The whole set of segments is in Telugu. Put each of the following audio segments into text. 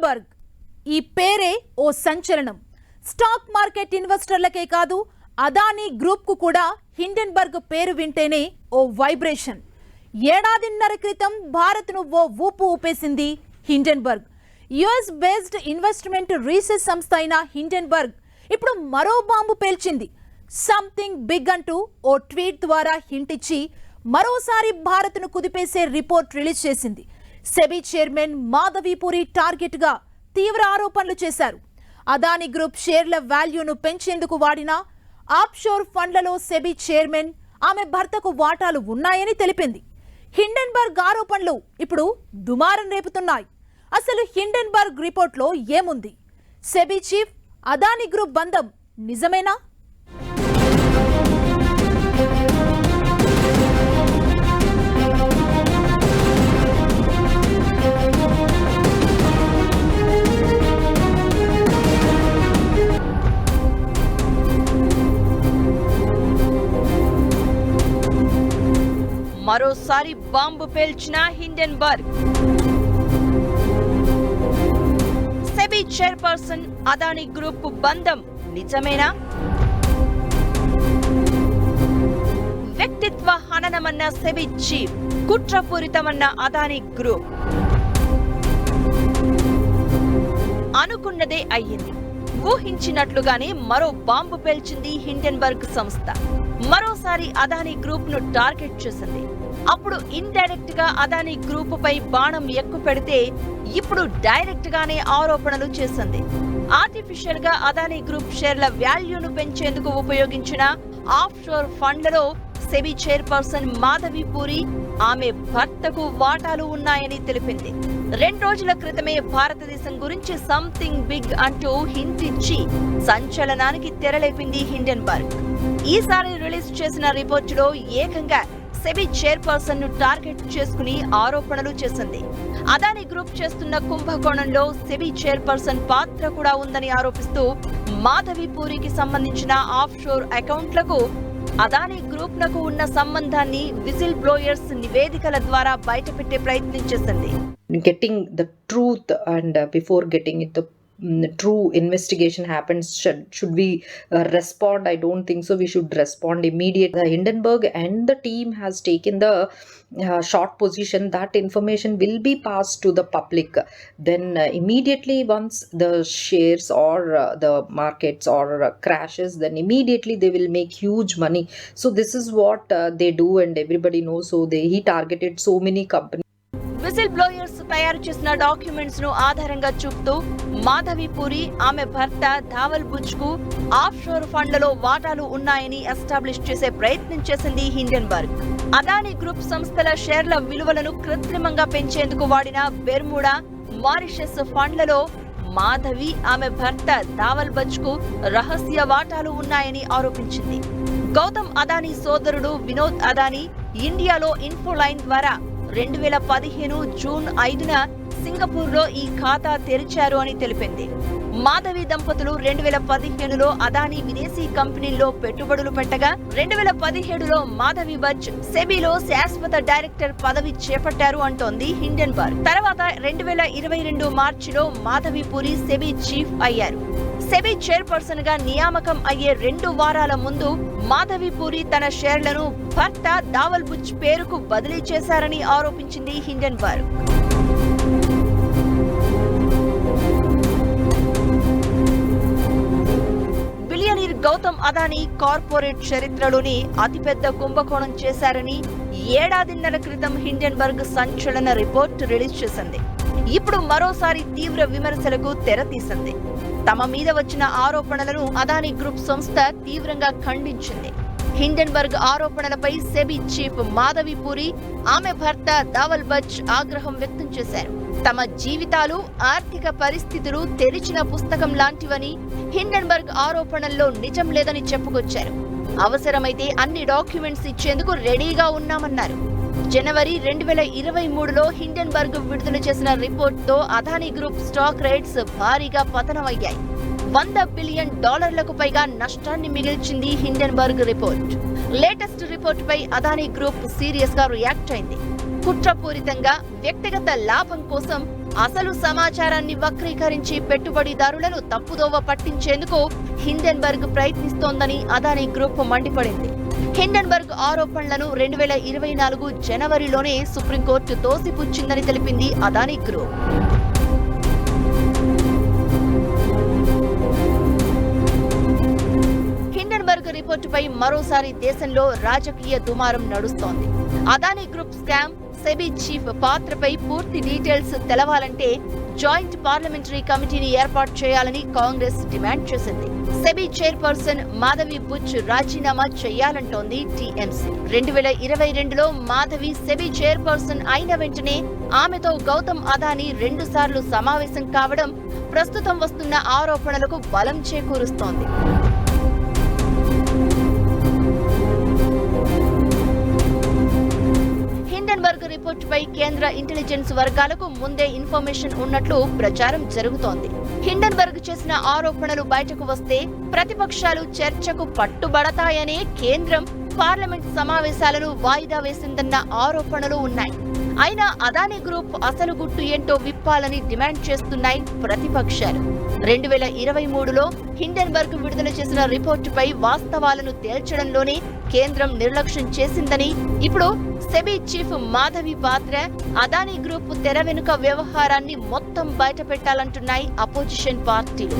హిండెన్బర్గ్ ఈ పేరే ఓ సంచలనం. స్టాక్ మార్కెట్ ఇన్వెస్టర్లకే కాదు అదానీ గ్రూప్కు కూడా హిండెన్బర్గ్ పేరు వింటేనే ఓ వైబ్రేషన్. ఏడాదిన్నర క్రితం భారత్ను ఓ ఊపు ఊపేసింది Hindenburg. US based investment research సంస్థ అయిన హిండెన్బర్గ్ ఇప్పుడు మరో బాంబు పేల్చింది. సంథింగ్ బిగ్ అంటూ ఓ ట్వీట్ ద్వారా హింటిచ్చి మరోసారి భారత్ను కుదిపేసే రిపోర్ట్ రిలీజ్ చేసింది. సెబీ చైర్మన్ మాధవీపురి టార్గెట్గా తీవ్ర ఆరోపణలు చేశారు. అదాని గ్రూప్ షేర్ల వాల్యూను పెంచేందుకు వాడిన ఆఫ్షోర్ ఫండ్లలో సెబీ చైర్మన్ ఆమె భర్తకు వాటాలు ఉన్నాయని తెలిపింది. హిండెన్బర్గ్ ఆరోపణలు ఇప్పుడు దుమారం రేపుతున్నాయి. అసలు హిండెన్బర్గ్ రిపోర్ట్లో ఏముంది? సెబీ చీఫ్ అదాని గ్రూప్ బంధం నిజమేనా? మరోసారి బాంబు పేల్చిన Hindenburg. SEBI chairperson Adani group బంధం నిజమేనా? వ్యక్తిత్వ హననమన్న సెబీ చీఫ్ కుట్రపూరితమన్న అదాని గ్రూప్. అనుకున్నదే అయ్యింది. ఊహించినట్లుగానే మరో బాంబు పేల్చింది హిండెన్బర్గ్ సంస్థ. మరోసారి అదాని గ్రూప్ను టార్గెట్ చేసింది. అప్పుడు ఇండైరెక్ట్గా అదాని గ్రూప్ పై బాణం ఎక్కు పెడితే ఇప్పుడు డైరెక్ట్ గానే ఆరోపణలు చేసింది. ఆర్టిఫిషియల్గా అదాని గ్రూప్ షేర్ల వాల్యూను పెంచేందుకు ఉపయోగించిన ఆఫ్ షోర్ ఫండ్లలో సెబీ చైర్పర్సన్ మాధవి పూరి ఆమె భర్తకు వాటాలు ఉన్నాయని తెలిపింది. రెండు రోజుల క్రితమే భారతదేశం గురించి సంథింగ్ బిగ్ అంటూ హింట్ ఇచ్చి సంచలనానికి తెరలేపింది హిండెన్బర్గ్. ఈసారి రిలీజ్ చేసిన రిపోర్టులో ఏకంగా సెబీ చైర్పర్సన్ను టార్గెట్ చేసుకుని ఆరోపణలు చేసింది. అదాని గ్రూప్ చేస్తున్న కుంభకోణంలో సెబీ చైర్పర్సన్ పాత్ర కూడా ఉందని ఆరోపిస్తూ మాధవి పూరికి సంబంధించిన ఆఫ్ షోర్ అకౌంట్లకు అదాని గ్రూప్ నకు ఉన్న సంబంధాన్ని విజిల్ బ్లోయర్స్ నివేదికల ద్వారా బయటపెట్టే ప్రయత్నం చేసింది. Getting the truth and before getting it the true investigation happens should, should we uh, respond? I don't think so. We should respond immediately the hindenburg and the team has taken the uh, short position. That information will be passed to the public. Then uh, immediately once the shares or uh, the markets or uh, crashes then immediately they will make huge money. So this is what uh, they do and everybody knows. So they he targeted so many companies whistleblowers తయారు చేసిన డాక్యుమెంట్స్ను ఆధారంగా చూపుతూ మాధవిపూరి ఆమె భర్త ధావల్ బుజ్కు ఆఫ్ షోర్ ఫండ్లలో వాటాలు ఉన్నాయని ఎస్టాబ్లిష్ చేసే ప్రయత్నం చేసింది హిండెన్బర్గ్ అదాని గ్రూప్ సంస్థల షేర్ల విలువలను కృత్రిమంగా పెంచేందుకు వాడిన బెర్ముడా మారిషస్ ఫండ్లలో మాధవి ఆమె భర్త ధావల్ బజ్కు రహస్య వాటాలు ఉన్నాయని ఆరోపించింది. గౌతమ్ అదానీ సోదరుడు వినోద్ అదానీ ఇండియాలో ఇన్ఫోలైన్ ద్వారా రెండు వేల పదిహేను జూన్ ఐదున సింగపూర్లో ఈ ఖాతా తెరిచారు అని తెలిపింది. మాధవి దంపతులు రెండు వేల పదిహేనులో అదానీ విదేశీ కంపెనీల్లో పెట్టుబడులు పెట్టగా రెండు వేల పదిహేడులో మాధవి బచ్ సెబీలో శాశ్వత డైరెక్టర్ పదవి చేపట్టారు అంటోంది హిండెన్బర్గ్. తర్వాత రెండు వేల ఇరవై రెండు మార్చిలో మాధవి పూరి సెబీ చీఫ్ అయ్యారు. సెబీ చైర్పర్సన్గా నియామకం అయ్యే రెండు వారాల ముందు మాధవిపూరి తన షేర్లను భర్త దావల్ బుచ్ పేరుకు బదిలీ చేశారని ఆరోపించింది Hindenburg billionaire Gautam Adani corporate చరిత్రలోని అతిపెద్ద కుంభకోణం చేశారని ఏడాదిన్నర క్రితం హిండెన్బర్గ్ సంచలన రిపోర్ట్ రిలీజ్ చేసింది. ఇప్పుడు మరోసారి తీవ్ర విమర్శలకు తెరతీసింది. తమ మీద వచ్చిన ఆరోపణలను అదానీ గ్రూప్ సంస్థ తీవ్రంగా ఖండించింది. హిండెన్బర్గ్ ఆరోపణలపై సెబీ చీఫ్ మాధవి పూరి ఆమె భర్త దావల్ బచ్ ఆగ్రహం వ్యక్తం చేశారు. తమ జీవితాలు ఆర్థిక పరిస్థితులు తెరిచిన పుస్తకం లాంటివని హిండెన్బర్గ్ ఆరోపణల్లో నిజం లేదని చెప్పుకొచ్చారు. అవసరమైతే అన్ని డాక్యుమెంట్స్ ఇచ్చేందుకు రెడీగా ఉన్నామన్నారు. జనవరి రెండు వేల ఇరవై మూడులో హిండెన్బర్గ్ విడుదల చేసిన రిపోర్ట్తో అదానీ గ్రూప్ స్టాక్ రేట్స్ భారీగా పతనమయ్యాయి. వంద బిలియన్ డాలర్లకు పైగా నష్టాన్ని మిగిల్చింది హిండెన్బర్గ్ రిపోర్ట్. లేటెస్ట్ రిపోర్ట్పై అదానీ గ్రూప్ సీరియస్గా రియాక్ట్ అయింది. కుట్రపూరితంగా వ్యక్తిగత లాభం కోసం అసలు సమాచారాన్ని వక్రీకరించి పెట్టుబడిదారులను తప్పుదోవ పట్టించేందుకు హిండెన్బర్గ్ ప్రయత్నిస్తోందని అదానీ గ్రూప్ మండిపడింది. హిండన్బర్గ్ ఆరోపణలను రెండు వేల ఇరవై నాలుగు జనవరిలోనే సుప్రీంకోర్టు తోసిపుచ్చిందని తెలిపింది అదానీ గ్రూప్. హిండన్బర్గ్ రిపోర్టుపై మరోసారి దేశంలో రాజకీయ దుమారం నడుస్తోంది. Adani group scam SEBI chief పాత్రపై పూర్తి డీటెయిల్స్ తెలవాలంటే జాయింట్ పార్లమెంటరీ కమిటీని ఏర్పాటు చేయాలని కాంగ్రెస్ డిమాండ్ చేసింది. సెబీ చైర్పర్సన్ మాధవి బుచ్ రాజీనామా చేయాలంటోంది టీఎంసీ. రెండు వేల ఇరవై రెండులో మాధవి సెబీ చైర్పర్సన్ అయిన వెంటనే ఆమెతో గౌతమ్ అదానీ రెండు సార్లు సమావేశం కావడం ప్రస్తుతం వస్తున్న ఆరోపణలకు బలం చేకూరుస్తోంది. గుల్బర్గ్ రిపోర్ట్ పై కేంద్ర ఇంటెలిజెన్స్ వర్గాలకు ముందే ఇన్ఫర్మేషన్ ఉన్నట్లు ప్రచారం జరుగుతోంది. హిండన్బర్గ్ చేసిన ఆరోపణలు బయటకు వస్తే ప్రతిపక్షాలు చర్చకు పట్టుబడతాయనే కేంద్రం పార్లమెంట్ సమావేశాలను వాయిదా వేసిందన్న ఆరోపణలు ఉన్నాయి. అయినా అదానీ గ్రూప్ అసలు గుట్టు ఏంటో విప్పాలని డిమాండ్ చేస్తున్నాయి ప్రతిపక్షాలు. రెండు వేల ఇరవై మూడులో హిండన్బర్గ్ విడుదల చేసిన రిపోర్టుపై వాస్తవాలను తేల్చడంలోనే కేంద్రం నిర్లక్ష్యం చేసిందని ఇప్పుడు సెబీ చీఫ్ మాధవి పాత్ర అదానీ గ్రూప్ తెర వెనుక వ్యవహారాన్ని మొత్తం బయటపెట్టాలంటున్నాయి అపోజిషన్ పార్టీలు.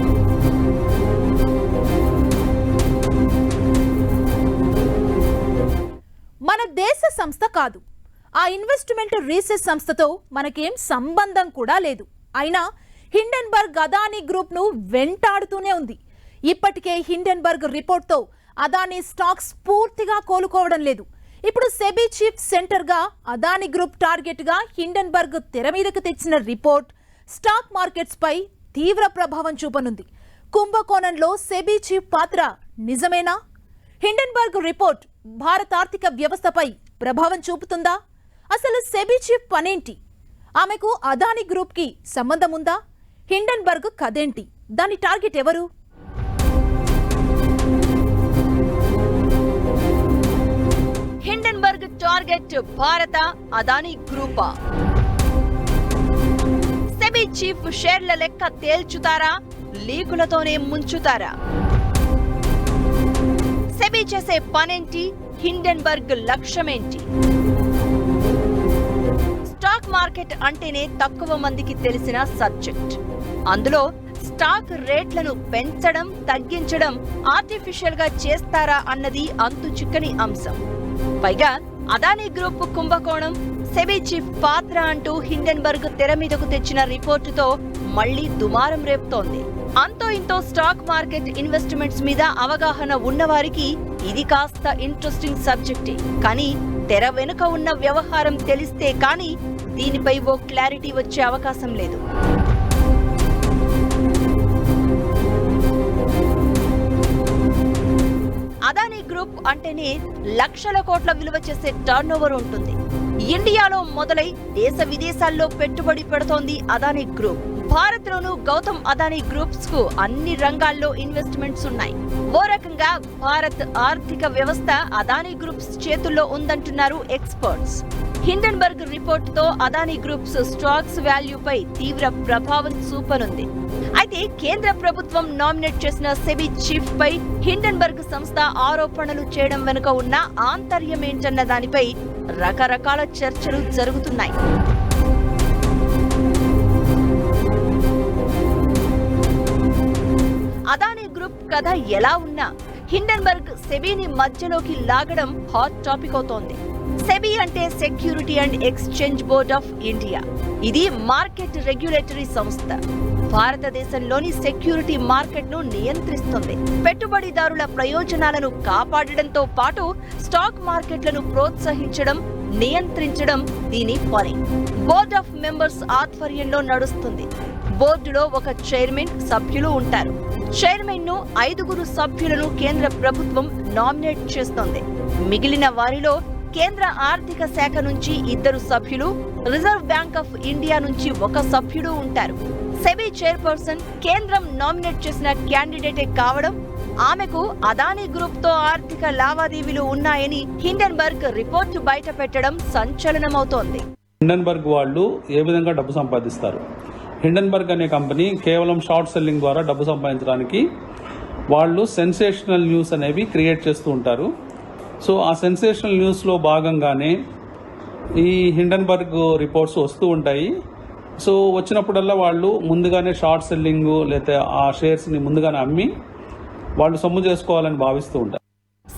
మన దేశ సంస్థ కాదు. ఆ ఇన్వెస్ట్మెంట్ రీసెర్చ్ సంస్థతో మనకేం సంబంధం కూడా లేదు. అయినా హిండెన్బర్గ్ అదానీ గ్రూప్ను వెంటాడుతూనే ఉంది. ఇప్పటికే హిండెన్బర్గ్ రిపోర్ట్తో అదానీ స్టాక్స్ పూర్తిగా కోలుకోవడం లేదు. ఇప్పుడు సెబీ చీఫ్ సెంటర్గా అదానీ గ్రూప్ టార్గెట్గా హిండన్బర్గ్ తెర మీదకు తెచ్చిన రిపోర్ట్ స్టాక్ మార్కెట్స్పై తీవ్ర ప్రభావం చూపనుంది. కుంభకోణంలో సెబీ చీఫ్ పాత్ర నిజమేనా? హిండన్బర్గ్ రిపోర్ట్ భారత ఆర్థిక వ్యవస్థపై ప్రభావం చూపుతుందా? అసలు సెబీ చీఫ్ పనేంటి? ఆమెకు అదానీ గ్రూప్కి సంబంధం ఉందా? హిండన్బర్గ్ కథేంటి? దాని టార్గెట్ ఎవరు? టార్గెట్ భారత అదానీ గ్రూపా. సెబీ చీఫ్ షేర్ల లెక్క తేల్చుతారా? లీకులతోనే ముంచుతారా? సెబీ చేసే పనేంటి? హిండెన్బర్గ్ లక్ష్యమేంటి? స్టాక్ మార్కెట్ అంటేనే తక్కువ మందికి తెలిసిన సబ్జెక్ట్. అందులో స్టాక్ రేట్లను పెంచడం తగ్గించడం ఆర్టిఫిషియల్గా చేస్తారా అన్నది అంతు చిక్కని అంశం. పైగా అదానీ గ్రూప్ కుంభకోణం సెబీ చీఫ్ పాత్ర అంటూ హిండెన్బర్గ్ తెర మీదకు తెచ్చిన రిపోర్టుతో మళ్ళీ దుమారం రేపుతోంది. అంతో ఇంతో స్టాక్ మార్కెట్ ఇన్వెస్ట్మెంట్స్ మీద అవగాహన ఉన్నవారికి ఇది కాస్త ఇంట్రెస్టింగ్ సబ్జెక్టే. కానీ తెర వెనుక ఉన్న వ్యవహారం తెలిస్తే కానీ దీనిపై ఓ క్లారిటీ వచ్చే అవకాశం లేదు. అంటేనే లక్షల కోట్ల విలువ చేసే టర్న్ ఓవర్ ఉంటుంది. ఇండియాలో మొదలై దేశ విదేశాల్లో పెట్టుబడి పెడుతోంది అదానీ గ్రూప్. భారత్ లోను గౌతమ్ అదానీ గ్రూప్స్కు అన్ని రంగాల్లో ఇన్వెస్ట్మెంట్స్ ఉన్నాయి. ఓ రకంగా భారత్ ఆర్థిక వ్యవస్థ అదానీ గ్రూప్స్ చేతుల్లో ఉందంటున్నారు ఎక్స్పర్ట్స్ హిండెన్బర్గ్ రిపోర్టుతో అదానీ గ్రూప్స్ స్టాక్స్ వాల్యూపై తీవ్ర ప్రభావం చూపనుంది. అయితే కేంద్ర ప్రభుత్వం నామినేట్ చేసిన సెబీ చీఫ్ పై హిండెన్బర్గ్ సంస్థ ఆరోపణలు చేయడం వెనుక ఉన్న ఆంతర్యం ఏంటన్న దానిపై రకరకాల చర్చలు జరుగుతున్నాయి. అదానీ గ్రూప్ కథ ఎలా ఉన్నా హిండెన్బర్గ్ సెబీని మధ్యలోకి లాగడం హాట్ టాపిక్ అవుతోంది. సెబీ అంటే security and exchange board of India. ఇది మార్కెట్ రెగ్యులేటరీ సంస్థ. భారతదేశంలోని సెక్యూరిటీ మార్కెట్ను నియంత్రిస్తుంది. పెట్టుబడిదారుల ప్రయోజనాలను కాపాడడంతో పాటు స్టాక్ మార్కెట్లను ప్రోత్సహించడం నియంత్రించడం దీని పని. బోర్డ్ ఆఫ్ మెంబర్స్ ఆధ్వర్యంలో నడుస్తుంది. బోర్డులో ఒక చైర్మన్ సభ్యులు ఉంటారు. చైర్మన్ను ఐదుగురు సభ్యులను కేంద్ర ప్రభుత్వం నామినేట్ చేస్తోంది. మిగిలిన వారిలో కేంద్ర ఆర్థిక శాఖ నుంచి ఇద్దరు సభ్యులు రిజర్వ్ బ్యాంక్ ఆఫ్ ఇండియా నుంచి ఒక సభ్యుడు ఉంటారు. సెబీ చైర్పర్సన్ కేంద్రం నామినేట్ చేసిన క్యాండిడేటే కావడం ఆమెకు అదానీ గ్రూప్తో ఆర్థిక లావాదేవీలు ఉన్నాయని హిండెన్బర్గ్ రిపోర్టు బయట పెట్టడం సంచలనమవుతోంది. హిండన్బర్గ్ వాళ్ళు ఏ విధంగా డబ్బు సంపాదిస్తారు? హిండన్బర్గ్ అనే కంపెనీ కేవలం షార్ట్ సెల్లింగ్ ద్వారా డబ్బు సంపాదించడానికి వాళ్ళు సెన్సేషనల్ న్యూస్ అనేవి క్రియేట్ చేస్తూ ఉంటారు. సో ఆ సెన్సేషనల్ న్యూస్లో భాగంగానే ఈ హిండన్బర్గ్ రిపోర్ట్స్ వస్తూ ఉంటాయి. సో వచ్చినప్పుడల్లా వాళ్ళు ముందుగానే షార్ట్ సెల్లింగ్ లేకపోతే ఆ షేర్స్ని ముందుగానే అమ్మి వాళ్ళు సొమ్ము చేసుకోవాలని భావిస్తూ ఉంటారు.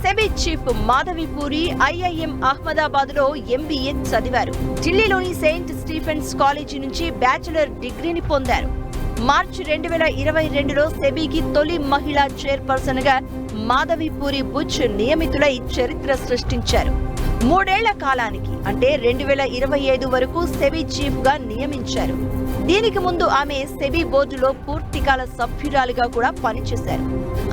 సెబీ చీఫ్ మాధవిపూరి ఐఐఎం అహ్మదాబాద్లో ఎంబీఏ చదివారు. ఢిల్లీలోని సెయింట్ స్టీఫెన్స్ కాలేజీ నుంచి బ్యాచిలర్ డిగ్రీని పొందారు. మార్చి రెండు వేల ఇరవై రెండులో సెబీకి తొలి మహిళా చైర్పర్సన్గా మాధవిపూరి బుచ్ నియమితులై చరిత్ర సృష్టించారు. మూడేళ్ళ కాలానికి అంటే రెండు వేల ఇరవై ఐదు వరకు సెబీ చీఫ్గా నియమించారు. దీనికి ముందు ఆమె సెబీ బోర్డులో పూర్తికాల సభ్యురాలుగా కూడా పనిచేశారు.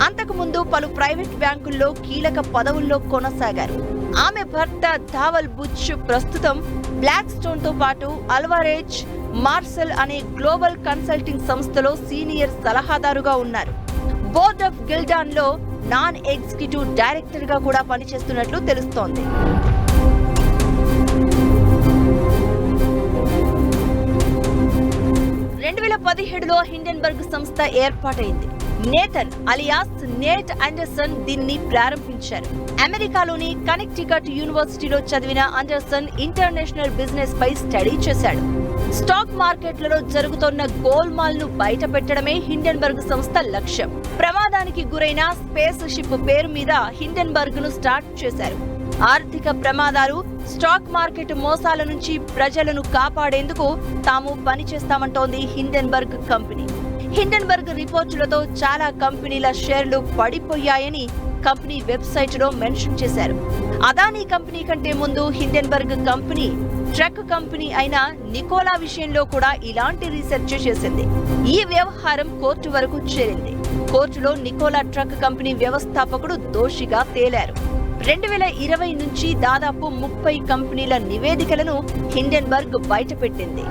అంతకు ముందు పలు ప్రైవేట్ బ్యాంకుల్లో కీలక పదవుల్లో కొనసాగారు. ఆమె భర్త ధావల్ బుచ్ ప్రస్తుతం బ్లాక్ స్టోన్తో పాటు అల్వారేజ్ మార్సెల్ అనే గ్లోబల్ కన్సల్టింగ్ సంస్థలో సీనియర్ సలహాదారుగా ఉన్నారు. బోర్డ్ ఆఫ్ గిల్డాన్లో నాన్ ఎగ్జిక్యూటివ్ డైరెక్టర్గా కూడా పనిచేస్తున్నట్లు తెలుస్తోంది. రెండు వేల పదిహేడులో హిండెన్బర్గ్ సంస్థ ఏర్పాటైంది. నేతన్ అలియాస్ నేట్ అండర్సన్ దీన్ని ప్రారంభించారు. అమెరికాలోని కనెక్టికట్ యూనివర్సిటీలో చదివిన అండర్సన్ ఇంటర్నేషనల్ బిజినెస్ పై స్టడీ చేశాడు. స్టాక్ మార్కెట్లలో జరుగుతున్న గోల్మాల్ను బయట పెట్టడమే హిండెన్బర్గ్ సంస్థ లక్ష్యం. ప్రమాదానికి గురైన స్పేస్ షిప్ పేరు మీద హిండెన్బర్గ్ను స్టార్ట్ చేశారు. ఆర్థిక ప్రమాదాలు స్టాక్ మార్కెట్ మోసాల నుంచి ప్రజలను కాపాడేందుకు తాము పనిచేస్తామంటోంది హిండెన్బర్గ్ కంపెనీ. హిండెన్బర్గ్ రిపోర్టులతో చాలా కంపెనీల షేర్లు పడిపోయాయని కంపెనీ వెబ్సైట్లో మెన్షన్ చేశారు. అదానీ కంపెనీ కంటే ముందు హిండెన్బర్గ్ కంపెనీ ట్రక్ కంపెనీ అయిన నికోలా విషయంలో కూడా ఇలాంటి రీసెర్చ్ చేసింది. ఈ వ్యవహారం కోర్టు వరకు చేరింది. కోర్టులో నికోలా ట్రక్ కంపెనీ వ్యవస్థాపకుడు దోషిగా తేలారు. రెండు వేల ఇరవై నుంచి దాదాపు ముప్పై కంపెనీల నివేదికలను హిండెన్బర్గ్ బయటపెట్టింది.